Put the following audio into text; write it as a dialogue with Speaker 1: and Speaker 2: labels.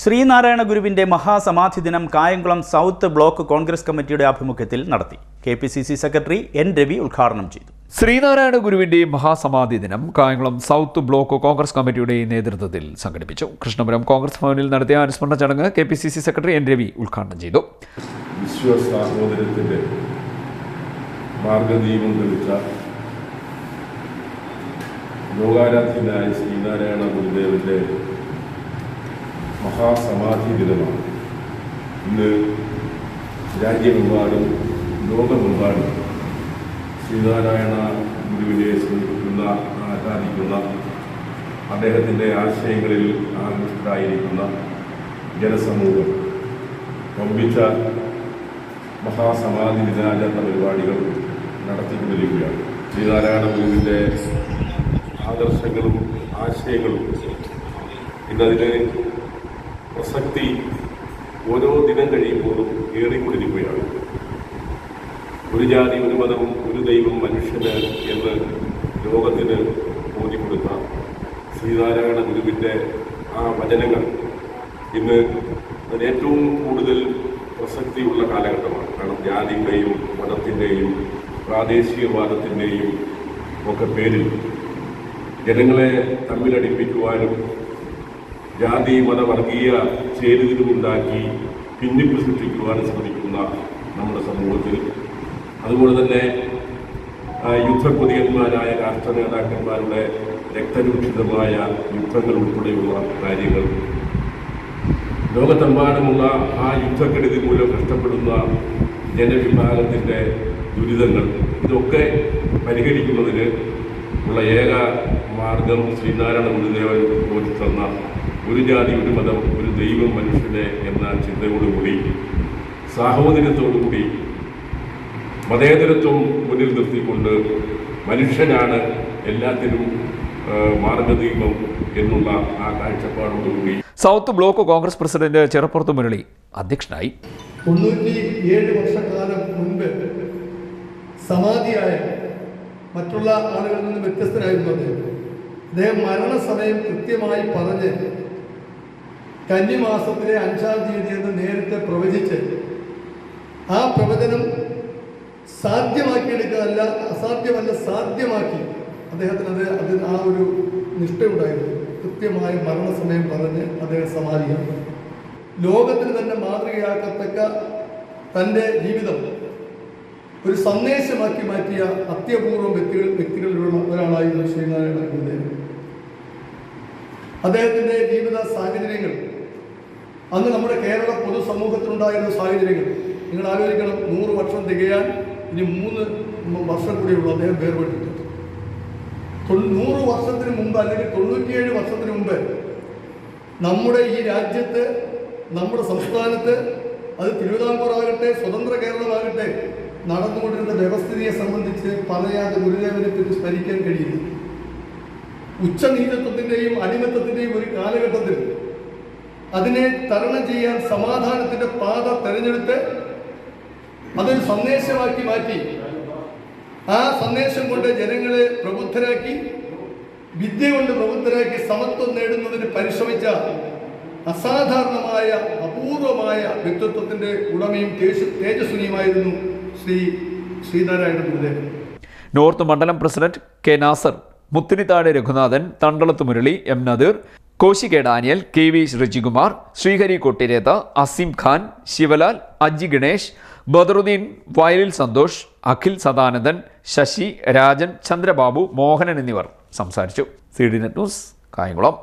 Speaker 1: ശ്രീനാരായണ ഗുരുവിന്റെ മഹാസമാധി ദിനം Kayamkulam south block Congress കമ്മിറ്റിയുടെ ആഭിമുഖ്യത്തിൽ നടത്തി. K P C C secretary N Ravi ഉദ്ഘാടനം ചെയ്തു.
Speaker 2: ശ്രീനാരായണ ഗുരുവിന്റെ മഹാസമാധി ദിനം കായംകുളം സൗത്ത് ബ്ലോക്ക് കോൺഗ്രസ് കമ്മിറ്റിയുടെ നേതൃത്വത്തിൽ സംഘടിപ്പിച്ചു. കൃഷ്ണപുരം കോൺഗ്രസ് ഭവനിൽ നടത്തിയ അനുസ്മരണ ചടങ്ങ് K P C C secretary N Ravi ഉദ്ഘാടനം ചെയ്തു.
Speaker 3: മാർഗദീപം തെളിച്ച ലോകാരാധ്യനായ ശ്രീനാരായണ ഗുരുദേവന്റെ മഹാസമാധി ദിനമാണ് ഇന്ന് രാജ്യമെമ്പാടും ലോകമെമ്പാടും ശ്രീനാരായണ ഗുരുവിനെ സ്മരിക്കുന്ന ആരാധിക്കുന്ന അദ്ദേഹത്തിന്റെ ആശയങ്ങളിൽ ആകൃഷ്ടരായിരിക്കുന്ന ജനസമൂഹം പമ്പിച്ച മഹാസമാധി ദിനാചരണ പരിപാടികൾ നടത്തിക്കൊണ്ടിരിക്കുകയാണ്. ശ്രീനാരായണ ഗുരുവിന്റെ ആദർശങ്ങളും ആശയങ്ങളും ഇന്നതിന് പ്രസക്തി ഓരോ ദിനം കഴിയുമ്പോഴും ഏറിക്കൊണ്ടിരിക്കുകയാണ്. ഒരു ജാതി ഒരു മതം ഒരു ദൈവം മനുഷ്യന് എന്ന് ലോകത്തിന് ബോധ്യപ്പെടുത്ത ശ്രീനാരായണ ഗുരുവിന്റെ ആ വചനങ്ങൾ ഇന്ന് ഏറ്റവും കൂടുതൽ പ്രസക്തിയുള്ള കാലഘട്ടമാണ്. കാരണം ജാതിയുടെയും മതത്തിന്റെയും പ്രാദേശികവാദത്തിന്റെയും ഒക്കെ പേരിൽ ജനങ്ങളെ തമ്മിലടിപ്പിക്കുവാനും ജാതി മതവർഗീയ ചേരുതിരിവുണ്ടാക്കി ഭിന്നിപ്പ് സൃഷ്ടിക്കുവാൻ ശ്രമിക്കുന്ന നമ്മുടെ സമൂഹത്തിൽ. അതുപോലെ തന്നെ യുദ്ധക്കൊതിയന്മാരായ രാഷ്ട്ര നേതാക്കന്മാരുടെ രക്തരൂക്ഷിതമായ യുദ്ധങ്ങൾ ഉൾപ്പെടെയുള്ള കാര്യങ്ങൾ. ലോകത്തെമ്പാടുമുള്ള ആ യുദ്ധക്കെടുതി മൂലം കഷ്ടപ്പെടുന്ന ജനവിഭാഗത്തിന്റെ ദുരിതങ്ങൾ ഇതൊക്കെ പരിഹരിക്കുന്നതിന് ഉള്ള ഏക മാർഗം ശ്രീനാരായണ ഗുരുദേവൻ തന്ന ഒരു ജാതി ഒരു മതം ഒരു ദൈവം മനുഷ്യനെ എന്ന ചിന്തയോടുകൂടി സാഹോദര്യത്തോടുകൂടി മതേതരത്വം മുന്നിൽ നിർത്തിക്കൊണ്ട് മനുഷ്യനാണ് എല്ലാത്തിനും മാർഗദീപം എന്നുള്ള ആ കാഴ്ചപ്പാടോടുകൂടി.
Speaker 2: South block Congress president Cheruppurath Murali അധ്യക്ഷനായി.
Speaker 4: തൊണ്ണൂറ്റി ഏഴ് വർഷക്കാലം മുൻപ് സമാധിയായ മറ്റുള്ള ആളുകളിൽ നിന്ന് വ്യത്യസ്തനായിരുന്നു അദ്ദേഹം. അദ്ദേഹം മരണസമയം കൃത്യമായി പറഞ്ഞ് കന്നിമാസത്തിലെ അഞ്ചാം തീയതി എന്ന് നേരത്തെ പ്രവചിച്ച് ആ പ്രവചനം സാധ്യമാക്കിയെടുക്കുകയല്ല അസാധ്യമല്ല സാധ്യമാക്കി. അദ്ദേഹത്തിന് അത് അതിന് ആ ഒരു നിഷ്ഠയുണ്ടായിരുന്നു. കൃത്യമായ മരണസമയം പറഞ്ഞ് അദ്ദേഹം സമാധിയാണ് ലോകത്തിന് തന്നെ മാതൃകയാക്കത്തക്ക തന്റെ ജീവിതം ഒരു സന്ദേശമാക്കി മാറ്റിയ അത്യപൂർവം വ്യക്തികൾ വ്യക്തികളിലുള്ള ഒരാളായിരുന്നു ശ്രീനാരായണ ഗുരുദേവൻ. അദ്ദേഹത്തിന്റെ ജീവിത സാഹചര്യങ്ങൾ അന്ന് നമ്മുടെ കേരള പൊതുസമൂഹത്തിലുണ്ടായിരുന്ന സാഹചര്യങ്ങൾ. നിങ്ങൾ ആലോചിക്കണം നൂറ് വർഷം തികയാൻ ഇനി മൂന്ന് വർഷം കൂടിയുള്ളൂ അദ്ദേഹം വേർപെട്ടിട്ട്. നൂറ് വർഷത്തിന് മുമ്പ് അല്ലെങ്കിൽ തൊണ്ണൂറ്റിയേഴ് വർഷത്തിന് മുമ്പ് നമ്മുടെ ഈ രാജ്യത്ത് നമ്മുടെ സംസ്ഥാനത്ത് അത് തിരുവിതാംകൂർ ആകട്ടെ സ്വതന്ത്ര കേരളമാകട്ടെ നടന്നുകൊണ്ടിരുന്ന വ്യവസ്ഥിതിയെ സംബന്ധിച്ച് പറയാതെ ഗുരുദേവനെ പറ്റി സ്മരിക്കാൻ കഴിയില്ല. ഉച്ചനീചത്വത്തിന്റെയും അടിമത്തത്തിന്റെയും ഒരു കാലഘട്ടത്തിൽ അതിനെ തരണം ചെയ്യാൻ സമാധാനത്തിന്റെ പാത തെരഞ്ഞെടുത്ത് അതൊരു സന്ദേശമാക്കി മാറ്റി. ആ സന്ദേശം കൊണ്ട് ജനങ്ങളെ പ്രബുദ്ധരാക്കി വിദ്യ കൊണ്ട് പ്രബുദ്ധരാക്കി സമത്വം നേടുന്നതിന് പരിശ്രമിച്ച അസാധാരണമായ അപൂർവമായ വ്യക്തിത്വത്തിന്റെ ഉടമയും തേജസ് തേജസ്വിനിയുമായിരുന്നു ശ്രീ ശ്രീനാരായണ ഗുരുദേവൻ.
Speaker 2: നോർത്ത് മണ്ഡലം president K Nasar Muthirithad Raghunathan Thandalath Murali M Nadeer Koshy K Daniel K V Rijikumar Sreehari Kottiretha Azeem Khan Shivalal Aji Ganesh Badaruddin Vayalil Santhosh Akhil Sadanandan Sasi Rajan Chandrababu Mohanan എന്നിവർ സംസാരിച്ചു. C D net news Kayamkulam.